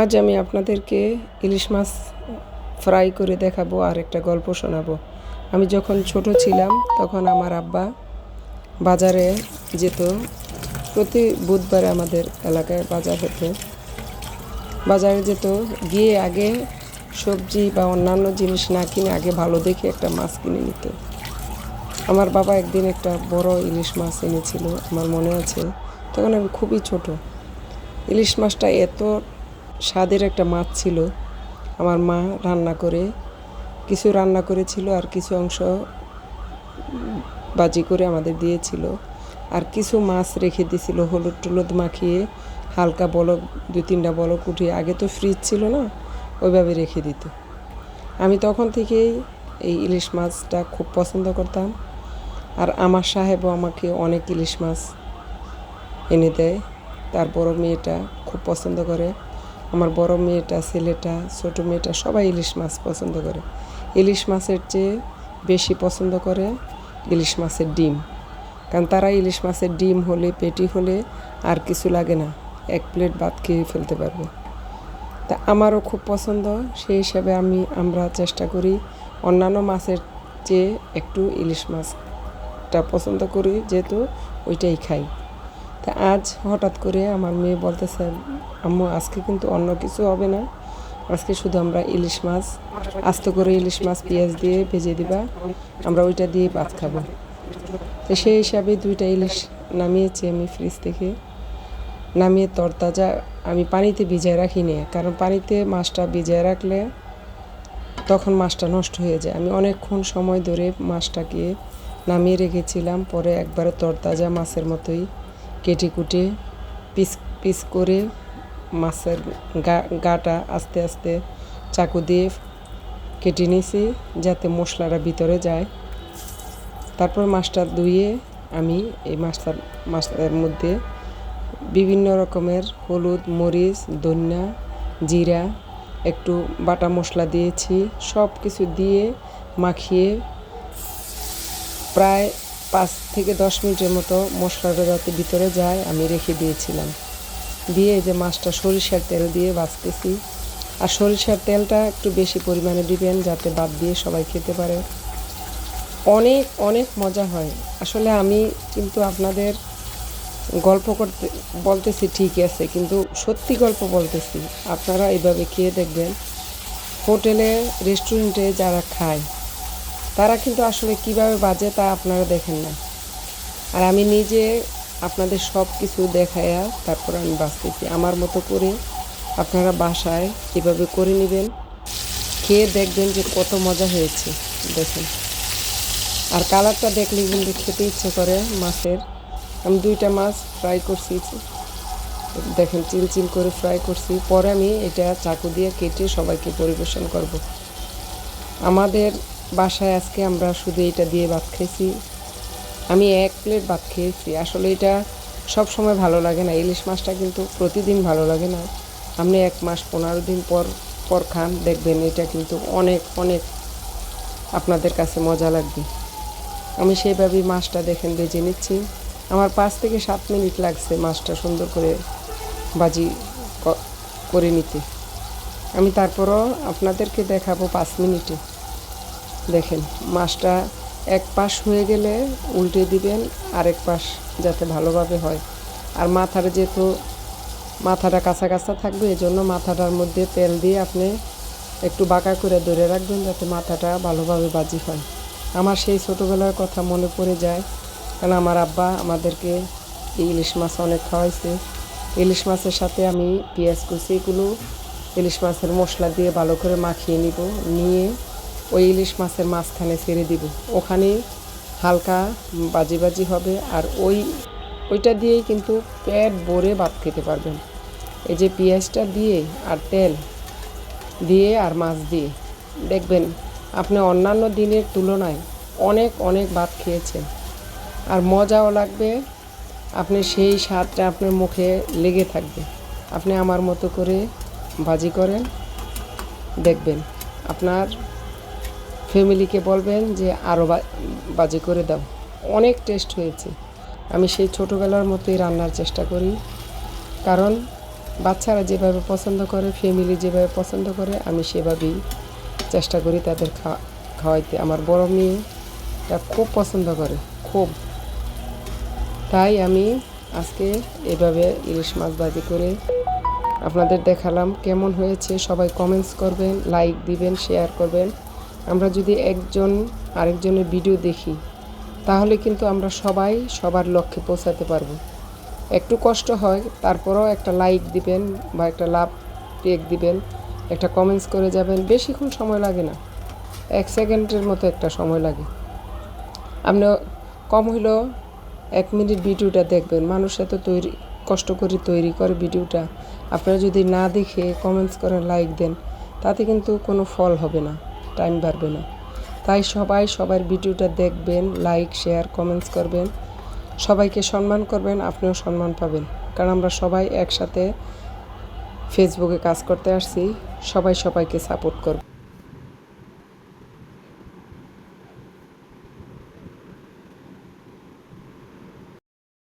আজ আমি আপনাদেরকে ইলিশ মাছ ফ্রাই করে দেখাবো আর একটা গল্প শোনাবো। আমি যখন ছোট ছিলাম, তখন আমার আব্বা বাজারে যেত। প্রতি বুধবারে আমাদের এলাকায় বাজার হতো। বাজারে যেত, গিয়ে আগে সবজি বা অন্যান্য জিনিস না কিনে আগে ভালো দেখে একটা মাছ কিনে নিত। আমার বাবা একদিন একটা বড় ইলিশ মাছ এনেছিল, আমার মনে আছে। তখন আমি খুবই ছোট। ইলিশ মাছটা এত স্বাদের একটা মাছ ছিল। আমার মা রান্না করে, কিছু রান্না করেছিল আর কিছু অংশ বাজি করে আমাদের দিয়েছিল। আর কিছু মাছ রেখে দিয়েছিল, হলুদ টুলুদ মাখিয়ে হালকা বলক দু তিনটা বলক উঠিয়ে। আগে তো ফ্রিজ ছিল না, ওইভাবে রেখে দিত। আমি তখন থেকেই এই ইলিশ মাছটা খুব পছন্দ করতাম। আর আমার সাহেবও আমাকে অনেক ইলিশ মাছ এনে দেয়। তার বড় মেয়েটা খুব পছন্দ করে। আমার বড় মেয়েটা, ছেলেটা, ছোট মেয়েটা সবাই ইলিশ মাছ পছন্দ করে। ইলিশ মাছের চেয়ে বেশি পছন্দ করে ইলিশ মাছের ডিম। কারণ তারা ইলিশ মাছের ডিম হলে, পেটি হলে আর কিছু লাগে না। এক প্লেট ভাত খেয়ে ফেলতে পারবে। তা আমারও খুব পছন্দ। সেই হিসাবে আমি, আমরা চেষ্টা করি অন্যান্য মাছের চেয়ে একটু ইলিশ মাছটা পছন্দ করি, যেহেতু ওইটাই খাই। তা আজ হঠাৎ করে আমার মেয়ে বলতেছে, আম্মু, আজকে কিন্তু অন্য কিছু হবে না। আজকে শুধু আমরা ইলিশ মাছ, আস্ত করে ইলিশ মাছ, পেঁয়াজ দিয়ে ভেজে দিবা। আমরা ওইটা দিয়ে ভাত খাব। তো সেই হিসাবে দুইটা ইলিশ নামিয়েছি আমি ফ্রিজ থেকে। নামিয়ে তরতাজা আমি পানিতে ভিজায় রাখি নি কারণ পানিতে মাছটা ভিজায় রাখলে তখন মাছটা নষ্ট হয়ে যায়। আমি অনেকক্ষণ সময় ধরে মাছটাকে নামিয়ে রেখেছিলাম, পরে একবারে তরতাজা মাছের মতোই কেটে কুটে পিস পিস করে মাছের গা, গাটা আস্তে আস্তে চাকু দিয়ে কেটে নিয়েছি যাতে মশলাটা ভিতরে যায়। তারপর মাছটা ধুয়ে আমি এই মাছটার মাছটার মধ্যে বিভিন্ন রকমের হলুদ, মরিচ, ধনিয়া, জিরা, একটু বাটা মশলা দিয়েছি। সব কিছু দিয়ে মাখিয়ে প্রায় পাঁচ থেকে দশ মিনিটের মতো মশলাটা যাতে ভিতরে যায়, আমি রেখে দিয়েছিলাম। দিয়ে এই যে মাছটা সরিষার তেল দিয়ে ভাজতেছি। আর সরিষার তেলটা একটু বেশি পরিমাণে দিবেন যাতে বাদ দিয়ে সবাই খেতে পারে। অনেক অনেক মজা হয়। আসলে আমি কিন্তু আপনাদের গল্প করতে, বলতেছি ঠিক আছে, কিন্তু সত্যি গল্প বলতেছি, আপনারা এইভাবে খেয়ে দেখবেন। হোটেলে, রেস্টুরেন্টে যারা খায় তারা কিন্তু আসলে কীভাবে বাজে তা আপনারা দেখেন না। আর আমি নিজে আপনাদের সব কিছু দেখায়া তারপর আমি বাঁচতেছি। আমার মতো করে আপনারা বাসায় এভাবে করে নেবেন। খেয়ে দেখবেন যে কত মজা হয়েছে। দেখেন। আর কালারটা দেখলে কিন্তু খেতে ইচ্ছে করে মাছের। আমি দুইটা মাছ ফ্রাই করছি। দেখেন চিল চিল করে ফ্রাই করছি। পরে আমি এটা চাকু দিয়ে কেটে সবাইকে পরিবেশন করব। আমাদের বাসায় আজকে আমরা শুধু এটা দিয়ে ভাত খেয়েছি। আমি এক প্লেট ভাত খেয়েছি। আসলে এটা সব সময় ভালো লাগে না। ইলিশ মাছটা কিন্তু প্রতিদিন ভালো লাগে না। আপনি এক মাস পনেরো দিন পর পর খান, দেখবেন এটা কিন্তু অনেক অনেক আপনাদের কাছে মজা লাগবে। আমি সেইভাবেই মাছটা দেখেন ভেজে নিচ্ছি। আমার পাঁচ থেকে সাত মিনিট লাগছে মাছটা সুন্দর করে বাজি করে নিতে। আমি তারপরও আপনাদেরকে দেখাবো পাঁচ মিনিটে। দেখেন, মাছটা এক পাশ হয়ে গেলে উল্টে দিবেন, আরেক পাশ যাতে ভালোভাবে হয়। আর মাথার যেহেতু মাথাটা কাঁচা কাঁচা থাকবে এই জন্য মাথাটার মধ্যে তেল দিয়ে আপনি একটু বাঁকা করে ধরে রাখবেন যাতে মাথাটা ভালোভাবে বাজি হয়। আমার সেই ছোটোবেলার কথা মনে পড়ে যায়, কারণ আমার আব্বা আমাদেরকে ইলিশ মাছ অনেক খাওয়াইছে। ইলিশ মাছের সাথে আমি পেঁয়াজ কুচি এগুলো ইলিশ মাছের মশলা দিয়ে ভালো করে মাখিয়ে নিব, নিয়ে ওই ইলিশ মাছের মাঝখানে ছেড়ে দিব। ওখানে হালকা বাজি বাজি হবে আর ওই, ওইটা দিয়েই কিন্তু পেট ভরে ভাত খেতে পারবেন। এই যে পেঁয়াজটা দিয়ে আর তেল দিয়ে আর মাছ দিয়ে, দেখবেন আপনি অন্যান্য দিনের তুলনায় অনেক অনেক ভাত খেয়েছেন। আর মজাও লাগবে, আপনি সেই স্বাদটা আপনার মুখে লেগে থাকবে। আপনি আমার মতো করে ভাজি করেন, দেখবেন আপনার ফ্যামিলিকে বলবেন যে আরও বাজি করে দাও। অনেক টেস্ট হয়েছে। আমি সেই ছোটোবেলার মতোই রান্নার চেষ্টা করি। কারণ বাচ্চারা যেভাবে পছন্দ করে, ফ্যামিলি যেভাবে পছন্দ করে, আমি সেভাবেই চেষ্টা করি তাদের খাওয়া খাওয়াইতে। আমার বড় মেয়েটা খুব পছন্দ করে, খুব। তাই আমি আজকে এভাবে ইলিশ মাছ ভাজি করে আপনাদের দেখালাম কেমন হয়েছে। সবাই কমেন্টস করবেন লাইক দিবেন শেয়ার করবেন। আমরা যদি একজন আরেকজনের ভিডিও দেখি, তাহলে কিন্তু আমরা সবাই সবার লক্ষ্যে পৌঁছাতে পারব। একটু কষ্ট হয়, তারপরেও একটা লাইক দিবেন বা একটা লাভ টেক দিবেন, একটা কমেন্টস করে যাবেন, বেশিক্ষণ সময় লাগে না। এক সেকেন্ডের মতো একটা সময় লাগে। আপনি কম হইলেও এক মিনিট ভিডিওটা দেখবেন। মানুষ এত তৈরি, কষ্ট করে তৈরি করে ভিডিওটা। আপনারা যদি না দেখে কমেন্টস করেন লাইক দেন, তাতে কিন্তু কোনো ফল হবে না। টাইম বাড়বে না। তাই সবাই সবার ভিডিওটা দেখবেন লাইক শেয়ার কমেন্টস করবেন। সবাইকে সম্মান করবেন, আপনিও সম্মান পাবেন। কারণ আমরা সবাই একসাথে ফেসবুকে কাজ করতে আসছি, সবাই সবাইকে সাপোর্ট করব।